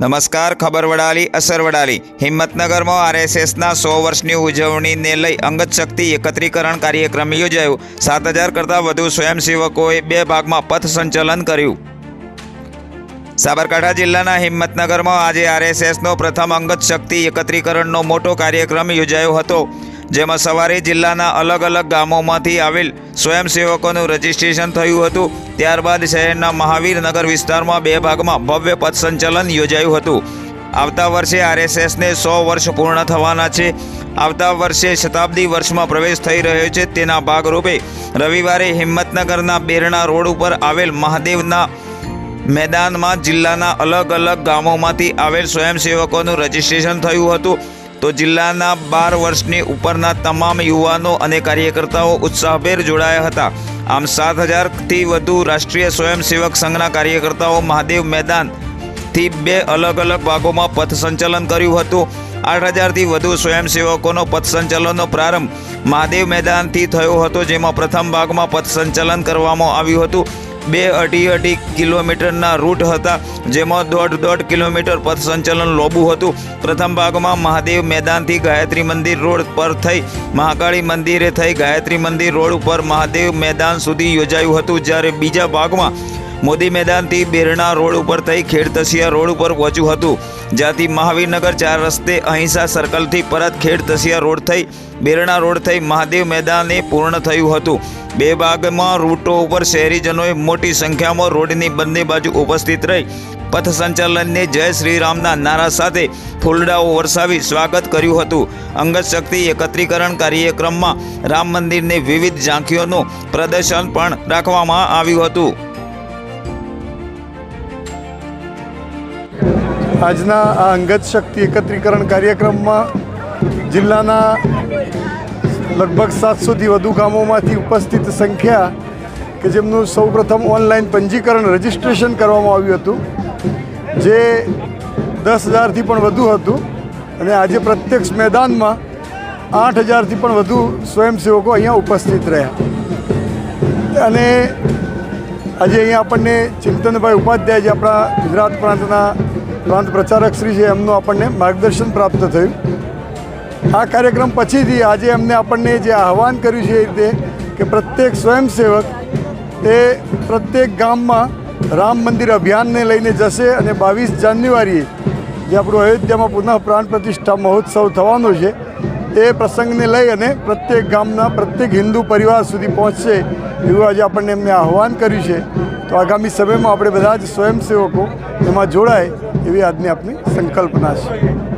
નમસ્કાર, ખબર વડાલી, અસર વડાલી. હિંમતનગરમાં આરએસએસના સો વર્ષની ઉજવણીને લઈ અંગત શક્તિ એકત્રીકરણ કાર્યક્રમ યોજાયો. સાત હજાર કરતાં વધુ સ્વયંસેવકોએ બે ભાગમાં પથ સંચલન કર્યું. સાબરકાંઠા જિલ્લાના હિંમતનગરમાં આજે આરએસએસનો પ્રથમ અંગત શક્તિ એકત્રીકરણનો મોટો કાર્યક્રમ યોજાયો હતો. જેમાં સવારે જિલ્લાના અલગ અલગ ગામોમાંથી આવેલ સ્વયંસેવકોનું રજીસ્ટ્રેશન થયું હતું. ત્યારબાદ શહેરના મહાવીરનગર વિસ્તારમાં બે ભાગમાં ભવ્ય પથસંચલન યોજાયું હતું. આવતા વર્ષે આરએસએસને સો વર્ષ પૂર્ણ થવાના છે. આવતા વર્ષે શતાબ્દી વર્ષમાં પ્રવેશ થઈ રહ્યો છે. તેના ભાગરૂપે રવિવારે હિંમતનગરના બેરણા રોડ ઉપર આવેલ મહાદેવના મેદાનમાં જિલ્લાના અલગ અલગ ગામોમાંથી આવેલ સ્વયંસેવકોનું રજીસ્ટ્રેશન થયું હતું. તો જિલ્લાના બાર વર્ષની ઉપરના તમામ યુવાનો અને કાર્યકર્તાઓ ઉત્સાહભેર જોડાયા હતા. આમ સાત હજારથી વધુ રાષ્ટ્રીય સ્વયંસેવક સંઘના કાર્યકર્તાઓ મહાદેવ મેદાનથી બે અલગ અલગ ભાગોમાં પથ સંચલન કર્યું હતું. આઠ હજારથી વધુ સ્વયંસેવકોનો પથ સંચલનનો પ્રારંભ મહાદેવ મેદાનથી થયો હતો, જેમાં પ્રથમ ભાગમાં પથ સંચલન કરવામાં આવ્યું હતું. બે અઢી અઢી કિલોમીટરના રૂટ હતા, જેમાં દોઢ દોઢ કિલોમીટર પથ સંચલન લોબું હતું. પ્રથમ ભાગમાં મહાદેવ મેદાનથી ગાયત્રી મંદિર રોડ પર થઈ, મહાકાળી મંદિરે થઈ ગાયત્રી મંદિર રોડ ઉપર મહાદેવ મેદાન સુધી યોજાયું હતું. જ્યારે બીજા ભાગમાં મોદી મેદાનથી બેરણા રોડ ઉપર થઈ ખેડતસિયા રોડ ઉપર પહોંચ્યું હતું. જ્યાંથી મહાવીરનગર ચાર રસ્તે અહિંસા સર્કલથી પરત ખેડ તસિયા રોડ થઈ, બેરણા રોડ થઈ મહાદેવ મેદાને પૂર્ણ થયું હતું. બે ભાગમાં રૂટો ઉપર શહેરીજનોએ મોટી સંખ્યામાં રોડની બંને બાજુ ઉપસ્થિત રહી. પથ સંચાલનને જય શ્રી રામના નારા સાથે ફૂલડાઓ વરસાવી સ્વાગત કર્યું હતું. અંગત શક્તિ એકત્રીકરણ કાર્યક્રમમાં રામ મંદિરની વિવિધ ઝાંખીઓનું પ્રદર્શન પણ રાખવામાં આવ્યું હતું. આજના આ અંગત શક્તિ એકત્રીકરણ કાર્યક્રમમાં જિલ્લાના લગભગ સાતસોથી વધુ ગામોમાંથી ઉપસ્થિત સંખ્યા કે જેમનું સૌપ્રથમ ઓનલાઈન પંજીકરણ રજિસ્ટ્રેશન કરવામાં આવ્યું હતું, જે દસ હજારથી પણ વધુ હતું અને આજે પ્રત્યક્ષ મેદાનમાં આઠ હજારથી પણ વધુ સ્વયંસેવકો અહીંયા ઉપસ્થિત રહ્યા. અને આજે અહીંયા આપણને ચિંતનભાઈ ઉપાધ્યાય જે આપણા ગુજરાત પ્રાંતના પ્રાંત પ્રચારક શ્રી છે એમનું આપણને માર્ગદર્શન પ્રાપ્ત થયું. આ કાર્યક્રમ પછીથી આજે એમને આપણને જે આહવાન કર્યું છે એ રીતે કે પ્રત્યેક સ્વયંસેવક એ પ્રત્યેક ગામમાં રામ મંદિર અભિયાનને લઈને જશે અને બાવીસ જાન્યુઆરીએ જે આપણું અયોધ્યામાં પુનઃ પ્રાણ પ્રતિષ્ઠા મહોત્સવ થવાનો છે, એ પ્રસંગને લઈ અને પ્રત્યેક ગામના પ્રત્યેક હિન્દુ પરિવાર સુધી પહોંચશે એવું આજે આપણને એમને આહવાન કર્યું છે. તો આગામી સમયમાં આપણે બધા જ સ્વયંસેવકો એમાં જોડાય એવી આજની આપની સંકલ્પના છે.